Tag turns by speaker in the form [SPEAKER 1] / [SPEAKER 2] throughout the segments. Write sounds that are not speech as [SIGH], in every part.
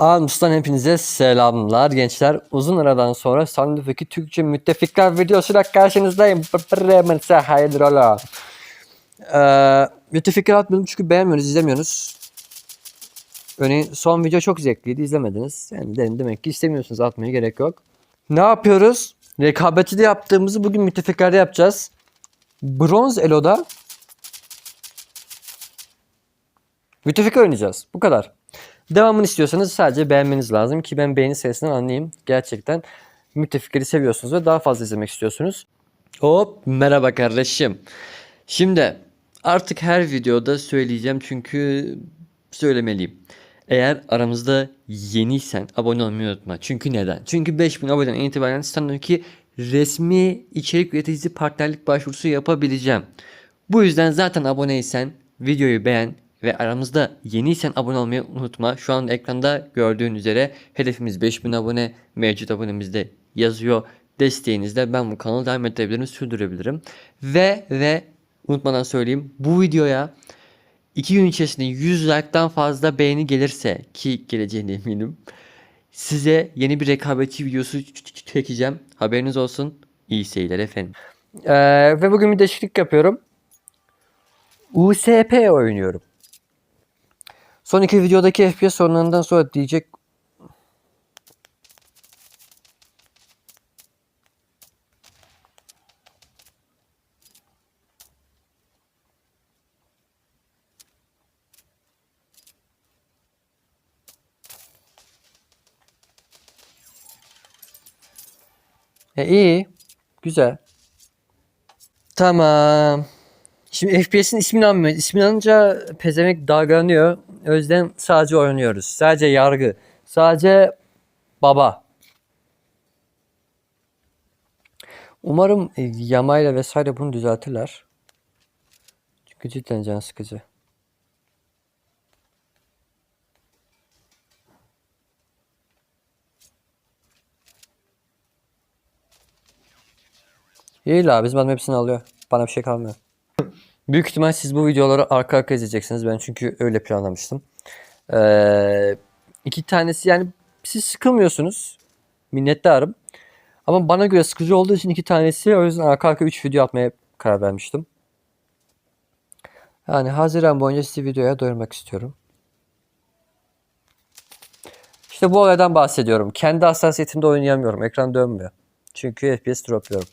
[SPEAKER 1] Arms'tan hepinize selamlar gençler. Uzun aradan sonra Sandıf'taki Türkçe müttefikler videosuyla karşınızdayım. Bremen'se hayırdır ola. Ee, müttefikler atmıyorum çünkü beğenmiyorsunuz, izlemiyorsunuz. Örneğin son video çok zevkliydi, izlemediniz. Yani dedim demek ki istemiyorsunuz, atmaya gerek yok. Ne yapıyoruz? Rekabeti de yaptığımızı bugün müttefiklerde yapacağız. Bronz Elo'da müttefik oynayacağız. Bu kadar. Devamını istiyorsanız sadece beğenmeniz lazım ki ben beğeni sayısından anlayayım. Gerçekten müttefikleri seviyorsunuz ve daha fazla izlemek istiyorsunuz. Hop merhaba kardeşim. Şimdi artık her videoda söyleyeceğim çünkü söylemeliyim. Eğer aramızda yeniysen abone olmayı unutma. Çünkü neden? Çünkü 5000 aboneden itibaren standaki resmi içerik üreticisi partnerlik başvurusu yapabileceğim. Bu yüzden zaten aboneysen videoyu beğen ve aramızda yeniysen abone olmayı unutma. Şu an ekranda gördüğün üzere hedefimiz 5000 abone. Mevcut abonemizde yazıyor. Desteğinizle ben bu kanalı devam ettirebilirim, sürdürebilirim. Ve ve unutmadan söyleyeyim bu videoya 2 gün içerisinde 100 like'dan fazla beğeni gelirse ki geleceğine eminim. Size yeni bir rekabetçi videosu çekeceğim. Haberiniz olsun. İyi seyirler efendim. Ee, ve bugün bir değişiklik yapıyorum. USP oynuyorum. Son iki videodaki FPS sorunlarından sonra diyecek E iyi. Güzel. Tamam. Şimdi FPS'in ismini almıyor. İsmini alınca pezemek dalgalanıyor. Yüzden sadece oynuyoruz. Sadece yargı. Sadece baba. Umarım e, yamayla vesaire bunu düzeltirler. Çünkü cidden can sıkıcı. İyi la bizim adam hepsini alıyor. Bana bir şey kalmıyor. Büyük ihtimal siz bu videoları arka arka izleyeceksiniz. Ben çünkü öyle planlamıştım. Ee, iki tanesi yani siz sıkılmıyorsunuz. Minnettarım. Ama bana göre sıkıcı olduğu için iki tanesi o yüzden arka arka 3 video atmaya karar vermiştim. Yani Haziran boyunca sizi videoya doyurmak istiyorum. İşte bu olaydan bahsediyorum. Kendi hassasiyetimde oynayamıyorum. Ekran dönmüyor. Çünkü FPS dropluyorum.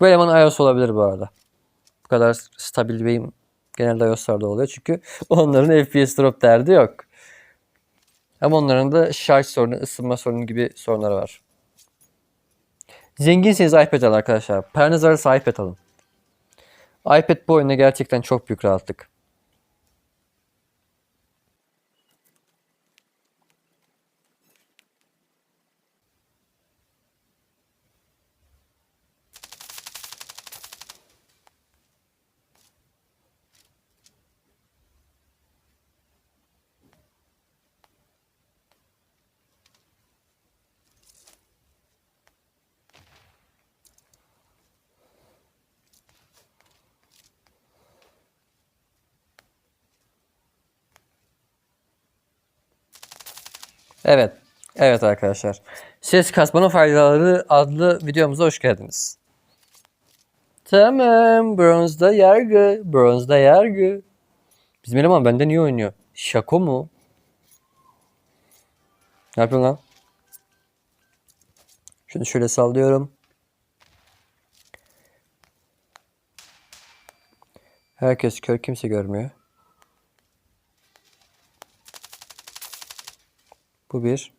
[SPEAKER 1] Bu eleman iOS olabilir bu arada. Bu kadar stabil benim genelde iOS'larda oluyor. Çünkü [LAUGHS] onların FPS drop derdi yok. Ama onların da şarj sorunu, ısınma sorunu gibi sorunları var. Zenginseniz iPad alın arkadaşlar. Paranız varsa iPad alın. iPad bu oyunda gerçekten çok büyük rahatlık. Evet. Evet arkadaşlar. Ses kasmanın faydaları adlı videomuza hoş geldiniz. Tamam. Bronzda yargı. Bronzda yargı. Bizim eleman benden iyi oynuyor. Şako mu? Ne yapıyorsun lan? Şunu şöyle sallıyorum. Herkes kör kimse görmüyor. Bu bir.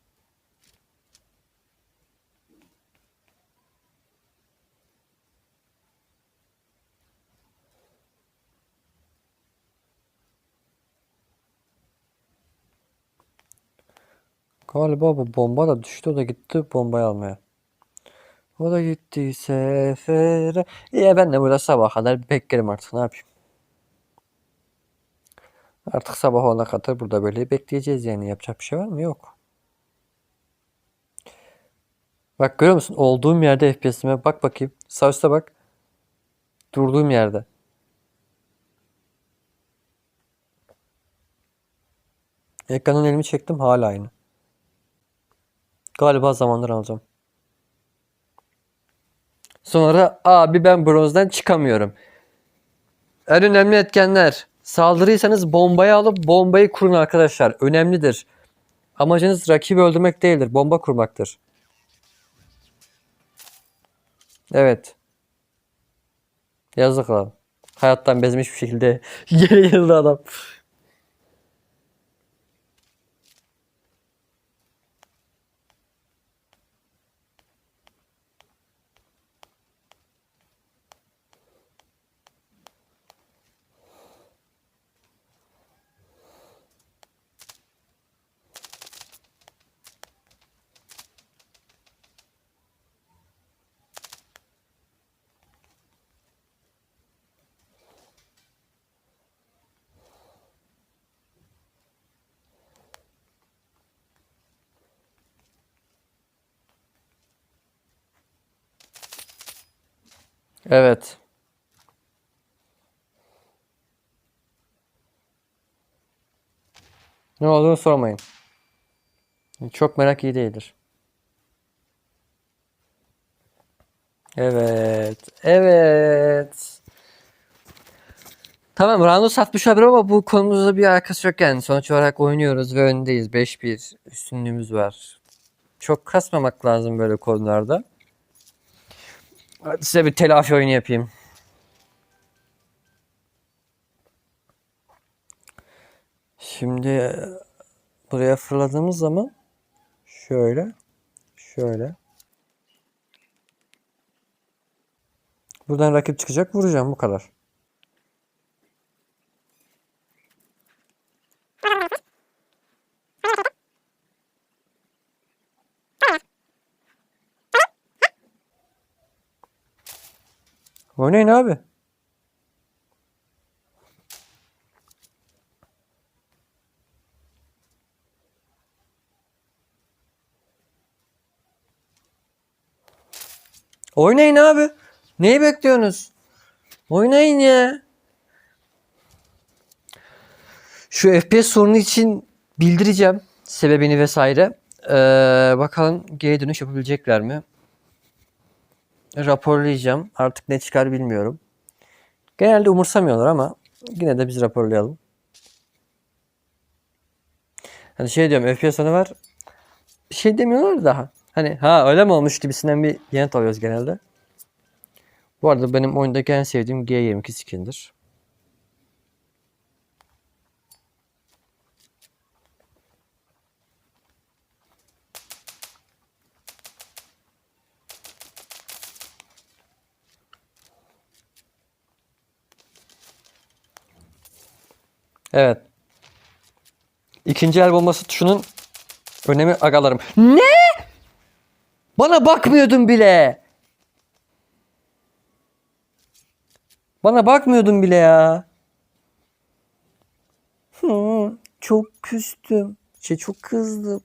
[SPEAKER 1] Galiba bu bomba da düştü. O da gitti bombayı almaya. O da gitti sefere. İyi ben de burada sabah kadar beklerim artık ne yapayım. Artık sabah olana kadar burada böyle bekleyeceğiz yani. Yapacak bir şey var mı? Yok. Bak görüyor musun? Olduğum yerde FPS'ime bak bakayım. Sağ üstte bak. Durduğum yerde. Ekranın elimi çektim hala aynı. Galiba zamanlar alacağım. Sonra abi ben bronzdan çıkamıyorum. En önemli etkenler. Saldırıysanız bombayı alıp bombayı kurun arkadaşlar. Önemlidir. Amacınız rakibi öldürmek değildir. Bomba kurmaktır. Evet. Yazık lan. Hayattan bezmiş bir şekilde [LAUGHS] geri yıldı adam. Evet. Ne olduğunu sormayın. Çok merak iyi değildir. Evet. Evet. Tamam Rando satmış haber ama bu konumuzda bir alakası yok yani. Sonuç olarak oynuyoruz ve öndeyiz. 5-1 üstünlüğümüz var. Çok kasmamak lazım böyle konularda. Hadi size bir telafi oyunu yapayım. Şimdi e, buraya fırladığımız zaman şöyle şöyle buradan rakip çıkacak vuracağım bu kadar. Oynayın abi. Oynayın abi. Neyi bekliyorsunuz? Oynayın ya. Şu FPS sorunu için bildireceğim sebebini vesaire. Ee, bakalım geri dönüş yapabilecekler mi? Raporlayacağım. Artık ne çıkar bilmiyorum. Genelde umursamıyorlar ama yine de biz raporlayalım. Hani şey diyorum FPS sorunu var. Bir şey demiyorlar daha. Hani ha öyle mi olmuş gibisinden bir yanıt alıyoruz genelde. Bu arada benim oyundaki en sevdiğim G22 skin'dir. Evet. İkinci el tuşunun önemi agalarım. Ne? Bana bakmıyordun bile. Bana bakmıyordun bile ya. Hı, çok küstüm. Şey çok kızdım.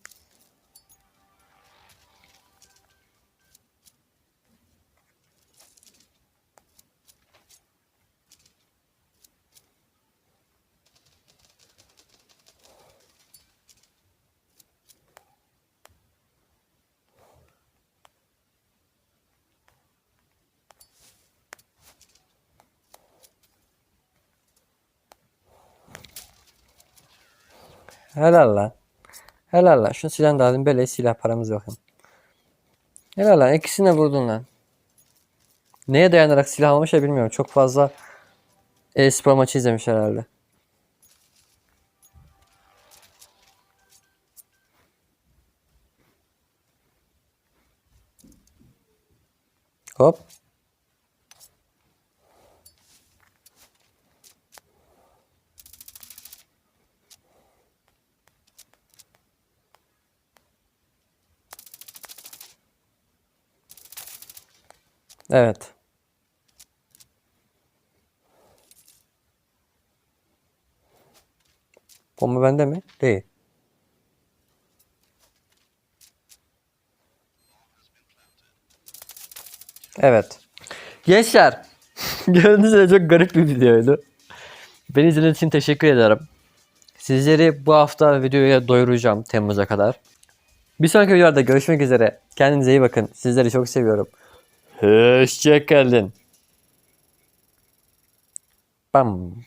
[SPEAKER 1] Helal lan. Helal lan. Şunu silah da alayım. Böyle silah paramız yok. Helal lan. İkisine vurdun lan. Neye dayanarak silah almış ya bilmiyorum. Çok fazla e-spor maçı izlemiş herhalde. Hop. Evet. Bomba bende mi? Değil. Evet. Gençler. [LAUGHS] Gördüğünüz üzere çok garip bir videoydu. Beni izlediğiniz için teşekkür ederim. Sizleri bu hafta videoya doyuracağım Temmuz'a kadar. Bir sonraki videolarda görüşmek üzere. Kendinize iyi bakın. Sizleri çok seviyorum. Hoşçakalın. Bam.